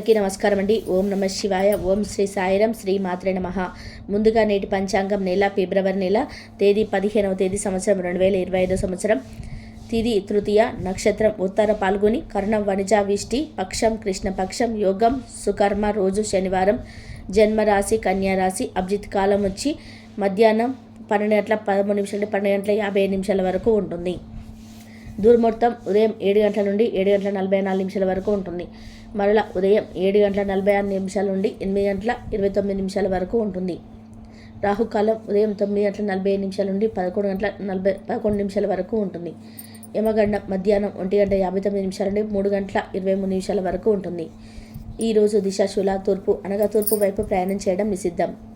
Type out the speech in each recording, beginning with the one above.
అందరికీ నమస్కారం అండి ఓం నమ శివాయ ఓం శ్రీ సాయిరం శ్రీ మాత్రే నమ. ముందుగా నేటి పంచాంగం నెల ఫిబ్రవరి నెల తేదీ పదిహేనవ తేదీ సంవత్సరం రెండు వేల ఇరవై ఐదో సంవత్సరం. తిది తృతీయ నక్షత్రం ఉత్తర పాల్గొని కర్ణం వనిజావిష్టి పక్షం కృష్ణపక్షం యోగం సుకర్మ రోజు శనివారం. జన్మరాశి కన్యారాశి అభిజిత్ కాలం వచ్చి మధ్యాహ్నం పన్నెండు గంటల పదమూడు నిమిషాల నుండి పన్నెండు గంటల యాభై ఐదు నిమిషాల వరకు ఉంటుంది. దుర్ముహూర్తం ఉదయం ఏడు గంటల నుండి ఏడు గంటల నలభై నాలుగు నిమిషాల వరకు ఉంటుంది. మరలా ఉదయం ఏడు గంటల నలభై ఆరు నిమిషాల నుండి ఎనిమిది గంటల ఇరవై తొమ్మిది నిమిషాల వరకు ఉంటుంది. రాహుకాలం ఉదయం తొమ్మిది గంటల నలభై ఐదు నిమిషాల నుండి పదకొండు గంటల నలభై పదకొండు నిమిషాల వరకు ఉంటుంది. యమగండం మధ్యాహ్నం ఒంటి గంట యాభై తొమ్మిది నిమిషాల నుండి మూడు గంటల ఇరవై మూడు నిమిషాల వరకు ఉంటుంది. ఈరోజు దిశ దిశాశూల తూర్పు అనగా తూర్పు వైపు ప్రయాణం చేయడం నిషిద్ధం.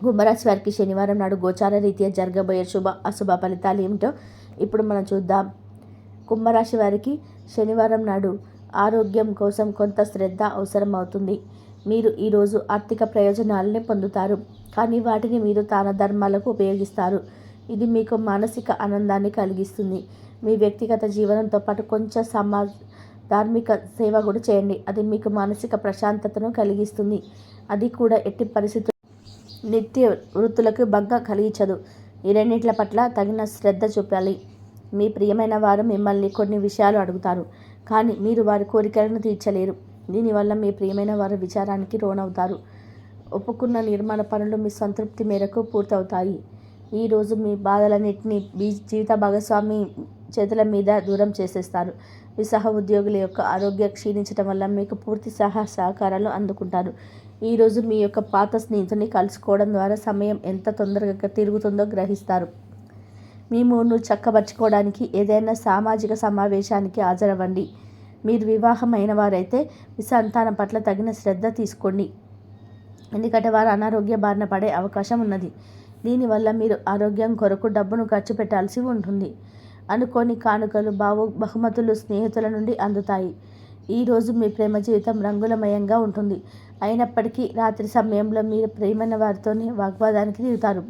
కుంభరాశి వారికి శనివారం నాడు గోచార రీత్యా జరగబోయే శుభ అశుభ ఫలితాలు ఏమిటో ఇప్పుడు మనం చూద్దాం. కుంభరాశి వారికి శనివారం నాడు ఆరోగ్యం కోసం కొంత శ్రద్ధ అవసరం అవుతుంది మీరు ఈరోజు ఆర్థిక ప్రయోజనాలని పొందుతారు. కానీ వాటిని మీరు తాన ధర్మాలకు ఉపయోగిస్తారు. ఇది మీకు మానసిక ఆనందాన్ని కలిగిస్తుంది. మీ వ్యక్తిగత జీవనంతో పాటు కొంచెం సమాజ ధార్మిక సేవ కూడా చేయండి. అది మీకు మానసిక ప్రశాంతతను కలిగిస్తుంది. అది కూడా ఎట్టి పరిస్థితులు నిత్య వృత్తులకు భంగం కలిగించదు. ఈ రెండింటిల పట్ల తగిన శ్రద్ధ చూపాలి. మీ ప్రియమైన వారు మిమ్మల్ని కొన్ని విషయాలు అడుగుతారు కానీ మీరు వారి కోరికలను తీర్చలేరు. దీనివల్ల మీ ప్రియమైన వారు విచారానికి లోనవుతారు. ఒప్పుకున్న నిర్మాణ పనులు మీ సంతృప్తి మేరకు పూర్తవుతాయి. ఈరోజు మీ బాధలన్నింటినీ మీ జీవిత భాగస్వామి చేతుల మీద దూరం చేసేస్తారు. మీ సహ ఉద్యోగుల యొక్క ఆరోగ్యం క్షీణించడం వల్ల మీకు పూర్తి సహా సహకారాలు అందుకుంటారు. ఈరోజు మీ యొక్క పాత స్నేహితుని కలుసుకోవడం ద్వారా సమయం ఎంత తొందరగా తిరుగుతుందో గ్రహిస్తారు. మీ మూడును చక్కబరుచుకోవడానికి ఏదైనా సామాజిక సమావేశానికి హాజరవ్వండి. మీరు వివాహమైన వారైతే మీ సంతానం పట్ల తగిన శ్రద్ధ తీసుకోండి. ఎందుకంటే వారు అనారోగ్య బారిన పడే అవకాశం ఉన్నది. దీనివల్ల మీరు ఆరోగ్యం కొరకు డబ్బును ఖర్చు పెట్టాల్సి ఉంటుంది. అనుకోని కానుకలు బావు బహుమతులు స్నేహితుల నుండి అందుతాయి. ఈరోజు మీ ప్రేమ జీవితం రంగులమయంగా ఉంటుంది. అయినప్పటికీ రాత్రి సమయంలో మీరు ప్రేమైన వారితోనే వాగ్వాదానికి దిగుతారు.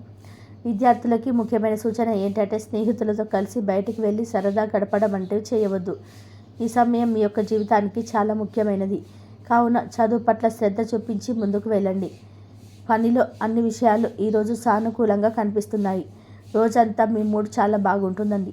విద్యార్థులకి ముఖ్యమైన సూచన ఏంటంటే స్నేహితులతో కలిసి బయటికి వెళ్ళి సరదా గడపడం వంటివి చేయవద్దు. ఈ సమయం మీ యొక్క జీవితానికి చాలా ముఖ్యమైనది. కావున చదువు పట్ల శ్రద్ధ చూపించి ముందుకు వెళ్ళండి. పనిలో అన్ని విషయాలు ఈరోజు సానుకూలంగా కనిపిస్తున్నాయి. రోజంతా మీ మూడ్ చాలా బాగుంటుందండి.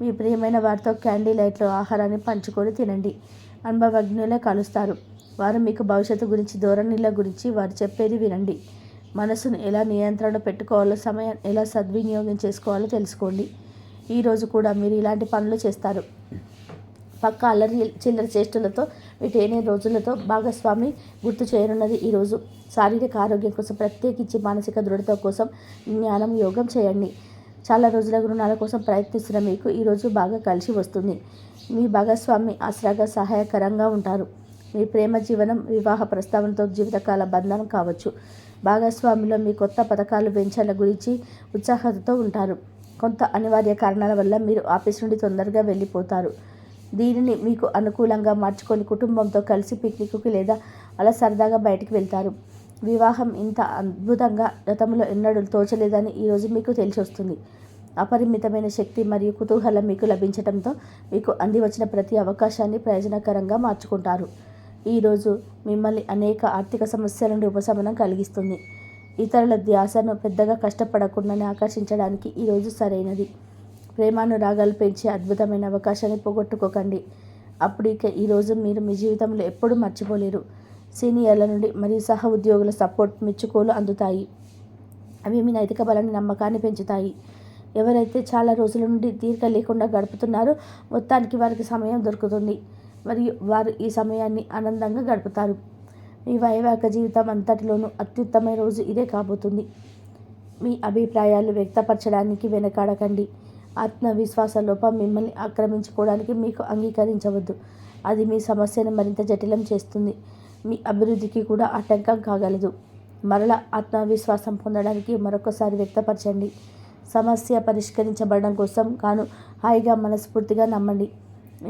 మీ ప్రియమైన వారితో క్యాండీ లైట్లో ఆహారాన్ని పంచుకొని తినండి. అనుభవజ్ఞులే కలుస్తారు. వారు మీకు భవిష్యత్తు గురించి ధోరణిల గురించి వారు చెప్పేది వినండి. మనసును ఎలా నియంత్రణ పెట్టుకోవాలో సమయం ఎలా సద్వినియోగం చేసుకోవాలో తెలుసుకోండి. ఈరోజు కూడా మీరు ఇలాంటి పనులు చేస్తారు. పక్క అల్లరి చిల్లర చేష్టలతో వీటేనే రోజులతో భాగస్వామి గుర్తు చేయనున్నది ఈరోజు శారీరక ఆరోగ్యం కోసం ప్రత్యేకించి మానసిక దృఢత కోసం జ్ఞానం యోగం చేయండి. చాలా రోజుల రుణాల కోసం ప్రయత్నిస్తున్న మీకు ఈరోజు బాగా కలిసి వస్తుంది. మీ భాగస్వామి ఆసరాగా సహాయకరంగా ఉంటారు. మీ ప్రేమ జీవనం వివాహ ప్రస్తావనతో జీవితకాల బంధనం కావచ్చు. భాగస్వామిలో మీ కొత్త పథకాలు వెంచర్ల గురించి ఉత్సాహతతో ఉంటారు. కొంత అనివార్య కారణాల వల్ల మీరు ఆఫీస్ నుండి తొందరగా వెళ్ళిపోతారు. దీనిని మీకు అనుకూలంగా మార్చుకొని కుటుంబంతో కలిసి పిక్నిక్కి లేదా అలా సరదాగా బయటికి వెళ్తారు. వివాహం ఇంత అద్భుతంగా గతంలో ఎన్నడూ తోచలేదని ఈరోజు మీకు తెలిసి వస్తుంది అపరిమితమైన శక్తి మరియు కుతూహలం మీకు లభించడంతో మీకు అంది వచ్చిన ప్రతి అవకాశాన్ని ప్రయోజనకరంగా మార్చుకుంటారు. ఈరోజు మిమ్మల్ని అనేక ఆర్థిక సమస్యల నుండి ఉపశమనం కలిగిస్తుంది. ఇతరుల ధ్యాసను పెద్దగా కష్టపడకుండానే ఆకర్షించడానికి ఈరోజు సరైనది. ప్రేమానురాగాలు పెంచే అద్భుతమైన అవకాశాన్ని పోగొట్టుకోకండి. అప్పుడు ఇక ఈరోజు మీరు మీ జీవితంలో ఎప్పుడూ మర్చిపోలేరు. సీనియర్ల నుండి మరియు సహ ఉద్యోగుల సపోర్ట్ మెచ్చుకోలు అందుతాయి. అవి మీ నైతిక బలాన్ని నమ్మకాన్ని పెంచుతాయి. ఎవరైతే చాలా రోజుల నుండి తీరిక లేకుండా గడుపుతున్నారో మొత్తానికి వారికి సమయం దొరుకుతుంది. మరియు వారు ఈ సమయాన్ని ఆనందంగా గడుపుతారు. మీ వైవాహిక జీవితం అంతటిలోనూ అత్యుత్తమ రోజు ఇదే కాబోతుంది. మీ అభిప్రాయాలు వ్యక్తపరచడానికి వెనకాడకండి. ఆత్మవిశ్వాస లోపం మిమ్మల్ని ఆక్రమించుకోవడానికి మీకు అంగీకరించవద్దు. అది మీ సమస్యను మరింత జటిలం చేస్తుంది. మీ అభివృద్ధికి కూడా ఆటంకం కాగలదు. మరల ఆత్మవిశ్వాసం పొందడానికి మరొకసారి వ్యక్తపరచండి. సమస్య పరిష్కరించబడడం కోసం కాను హాయిగా మనస్ఫూర్తిగా నమ్మండి.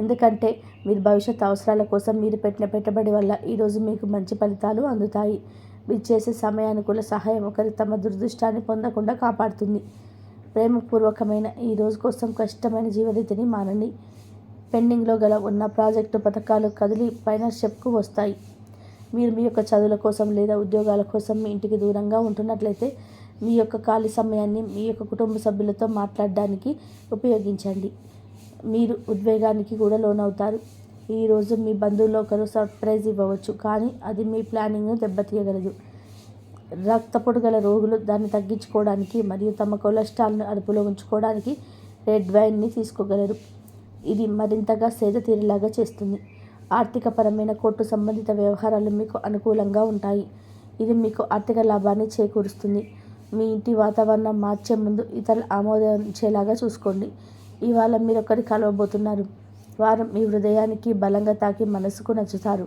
ఎందుకంటే మీరు భవిష్యత్ అవసరాల కోసం మీరు పెట్టిన పెట్టుబడి వల్ల ఈరోజు మీకు మంచి ఫలితాలు అందుతాయి. మీరు చేసే సమయానుకూల సహాయం ఒకరి తమ దురదృష్టాన్ని పొందకుండా కాపాడుతుంది. ప్రేమపూర్వకమైన ఈ రోజు కోసం కష్టమైన జీవరీతిని మానండి. పెండింగ్లో గల ఉన్న ప్రాజెక్టు పథకాలు కదిలి పైన షెప్కు వస్తాయి. మీరు మీ యొక్క చదువుల కోసం లేదా ఉద్యోగాల కోసం మీ ఇంటికి దూరంగా ఉంటున్నట్లయితే మీ యొక్క ఖాళీ సమయాన్ని మీ యొక్క కుటుంబ సభ్యులతో మాట్లాడడానికి ఉపయోగించండి. మీరు ఉద్వేగానికి కూడా లోనవుతారు. ఈరోజు మీ బంధువులు ఒకరు సర్ప్రైజ్ ఇవ్వవచ్చు కానీ అది మీ ప్లానింగ్ను దెబ్బతీయగలదు. రక్తపోటు గల రోగులు దాన్ని తగ్గించుకోవడానికి మరియు తమ కొలెస్ట్రాల్ను అదుపులో ఉంచుకోవడానికి రెడ్ వైన్ని తీసుకోగలరు. ఇది మరింతగా సేద తీరేలాగా చేస్తుంది. ఆర్థికపరమైన కోర్టు సంబంధిత వ్యవహారాలు మీకు అనుకూలంగా ఉంటాయి. ఇది మీకు ఆర్థిక లాభాన్ని చేకూరుస్తుంది. మీ ఇంటి వాతావరణం మార్చే ముందు ఇతరులు ఆమోదించేలాగా చూసుకోండి. ఇవాళ మీరు ఒకరి కలవబోతున్నారు. వారు మీ హృదయానికి బలంగా తాకి మనసుకు నచ్చుతారు.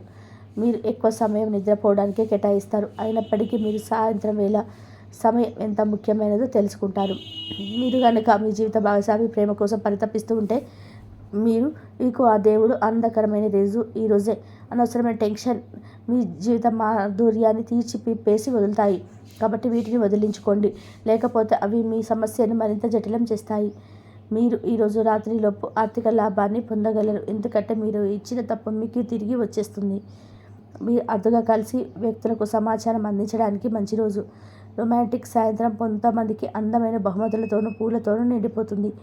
మీరు ఎక్కువ సమయం నిద్రపోవడానికే కేటాయిస్తారు. అయినప్పటికీ మీరు సాయంత్రం వేళ సమయం ఎంత ముఖ్యమైనదో తెలుసుకుంటారు. మీరు కనుక మీ జీవిత భాగస్వామి ప్రేమ కోసం పరితపిస్తూ ఉంటే మీరు మీకు ఆ దేవుడు ఆనందకరమైన రోజు ఈ రోజే అనవసరమైన టెన్షన్ మీ జీవిత మాధుర్యాన్ని తీర్చి పిప్పేసి వదులుతాయి. కాబట్టి వీటిని వదిలించుకోండి. లేకపోతే అవి మీ సమస్యను మరింత జటిలం చేస్తాయి. మీరు ఈరోజు రాత్రిలోపు ఆర్థిక లాభాన్ని పొందగలరు. ఎందుకంటే మీరు ఇచ్చిన తప్పు మీకు తిరిగి వచ్చేస్తుంది. మీరు అదుగా కలిసి వ్యక్తులకు సమాచారం అందించడానికి మంచి రోజు. రొమాంటిక్ సాయంత్రం కొంతమందికి అందమైన బహుమతులతోనూ పూలతోనూ నిండిపోతుంది.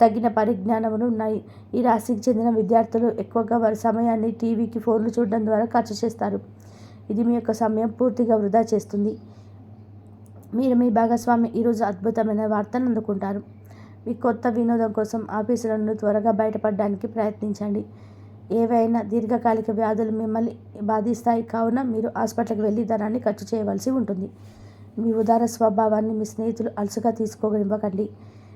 తగిన పరిజ్ఞానములు ఉన్నాయి. ఈ రాశికి చెందిన విద్యార్థులు ఎక్కువగా వారి సమయాన్ని టీవీకి ఫోన్లు చూడడం ద్వారా ఖర్చు చేస్తారు. ఇది మీ యొక్క సమయం పూర్తిగా వృధా చేస్తుంది. మీరు మీ భాగస్వామి ఈరోజు అద్భుతమైన వార్తను అందుకుంటారు. మీ కొత్త వినోదం కోసం ఆఫీసుల నుండి త్వరగా బయటపడడానికి ప్రయత్నించండి. ఏవైనా దీర్ఘకాలిక వ్యాధులు మిమ్మల్ని బాధిస్తాయి కావున మీరు హాస్పిటల్కి వెళ్ళి ధనాన్ని ఖర్చు చేయవలసి ఉంటుంది. మీ ఉదార స్వభావాన్ని మీ స్నేహితులు అలసుగా తీసుకోనివ్వకండి.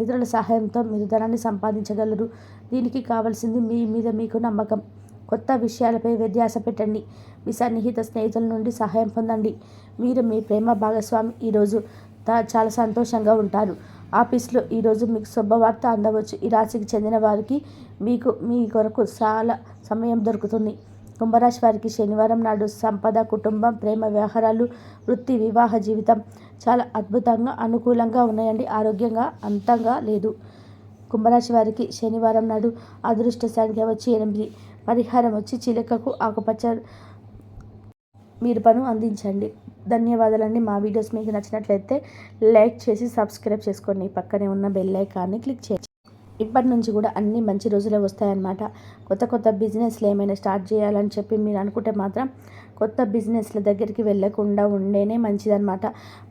ఇతరుల సహాయంతో మీరు ధనాన్ని సంపాదించగలరు. దీనికి కావలసింది మీ మీద మీకు నమ్మకం. కొత్త విషయాలపై వ్యత్యాస పెట్టండి. మీ సన్నిహిత స్నేహితుల నుండి సహాయం పొందండి. మీరు మీ ప్రేమ భాగస్వామి. ఈరోజు చాలా సంతోషంగా ఉంటారు. ఆఫీస్లో ఈరోజు మీకు శుభవార్త అందవచ్చు. ఈ రాశికి చెందిన వారికి మీకు మీ కొరకు చాలా సమయం దొరుకుతుంది. కుంభరాశి వారికి శనివారం నాడు సంపద కుటుంబం ప్రేమ వ్యవహారాలు వృత్తి వివాహ జీవితం చాలా అద్భుతంగా అనుకూలంగా ఉన్నాయండి. ఆరోగ్యంగా అంతంగా లేదు. కుంభరాశి వారికి శనివారం నాడు అదృష్ట సంఖ్య వచ్చి ఎనిమిది పరిహారం వచ్చి చిలకకు ఆకుపచ్చ పను అందించండి. ధన్యవాదాలండి. మా వీడియోస్ మీకు నచ్చినట్లయితే లైక్ చేసి సబ్స్క్రైబ్ చేసుకోండి. పక్కనే ఉన్న బెల్ ఐకాన్ని క్లిక్ చేయండి. ఇప్పటి నుంచి కూడా అన్ని మంచి రోజులే వస్తాయన్నమాట. కొత్త కొత్త బిజినెస్లు ఏమైనా స్టార్ట్ చేయాలని చెప్పి మీరు అనుకుంటే మాత్రం కొత్త బిజినెస్ల దగ్గరికి వెళ్ళకుండా ఉండేనే మంచిదన్నమాట.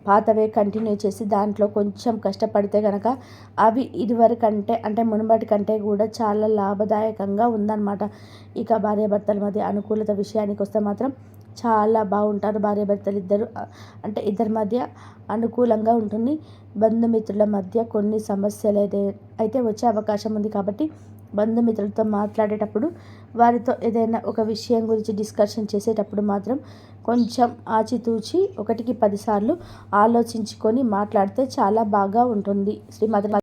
పాతవే కంటిన్యూ చేసి దాంట్లో కొంచెం కష్టపడితే కనుక అవి ఇదివరకంటే అంటే మునుపటి కంటే కూడా చాలా లాభదాయకంగా ఉందన్నమాట. ఇక భార్యాభర్తల మధ్య అనుకూలత విషయానికి వస్తే మాత్రం చాలా బాగుంటారు. భార్యాభర్తలు ఇద్దరు అంటే ఇద్దరి మధ్య అనుకూలంగా ఉంటుంది. బంధుమిత్రుల మధ్య కొన్ని సమస్యలు అయితే అయితే వచ్చే అవకాశం ఉంది కాబట్టి బంధుమిత్రులతో మాట్లాడేటప్పుడు వారితో ఏదైనా ఒక విషయం గురించి డిస్కషన్ చేసేటప్పుడు మాత్రం కొంచెం ఆచితూచి ఒకటికి పదిసార్లు ఆలోచించుకొని మాట్లాడితే చాలా బాగా ఉంటుంది. శ్రీమతి